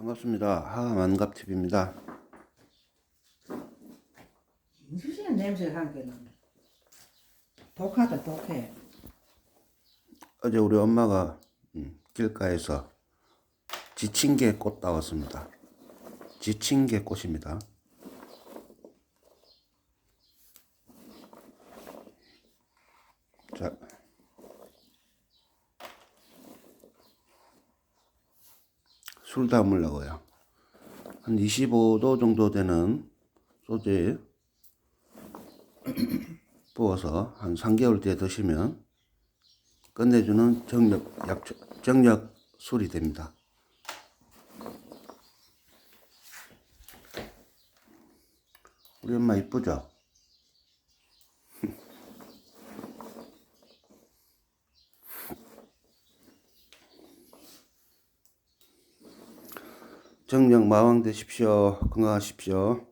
반갑습니다. 하만갑TV입니다. 인수시는 냄새가 한 개는 독하다 독해 어제 우리 엄마가 음, 길가에서 지친개 꽃 따왔습니다. 지친개 꽃입니다. 술 담으려고요. 한 25도 정도 되는 소주에 부어서 한 3개월 뒤에 드시면 끝내주는 정력 약초, 정력 술이 됩니다. 우리 엄마 이쁘죠? 정력 마왕 되십시오. 건강하십시오.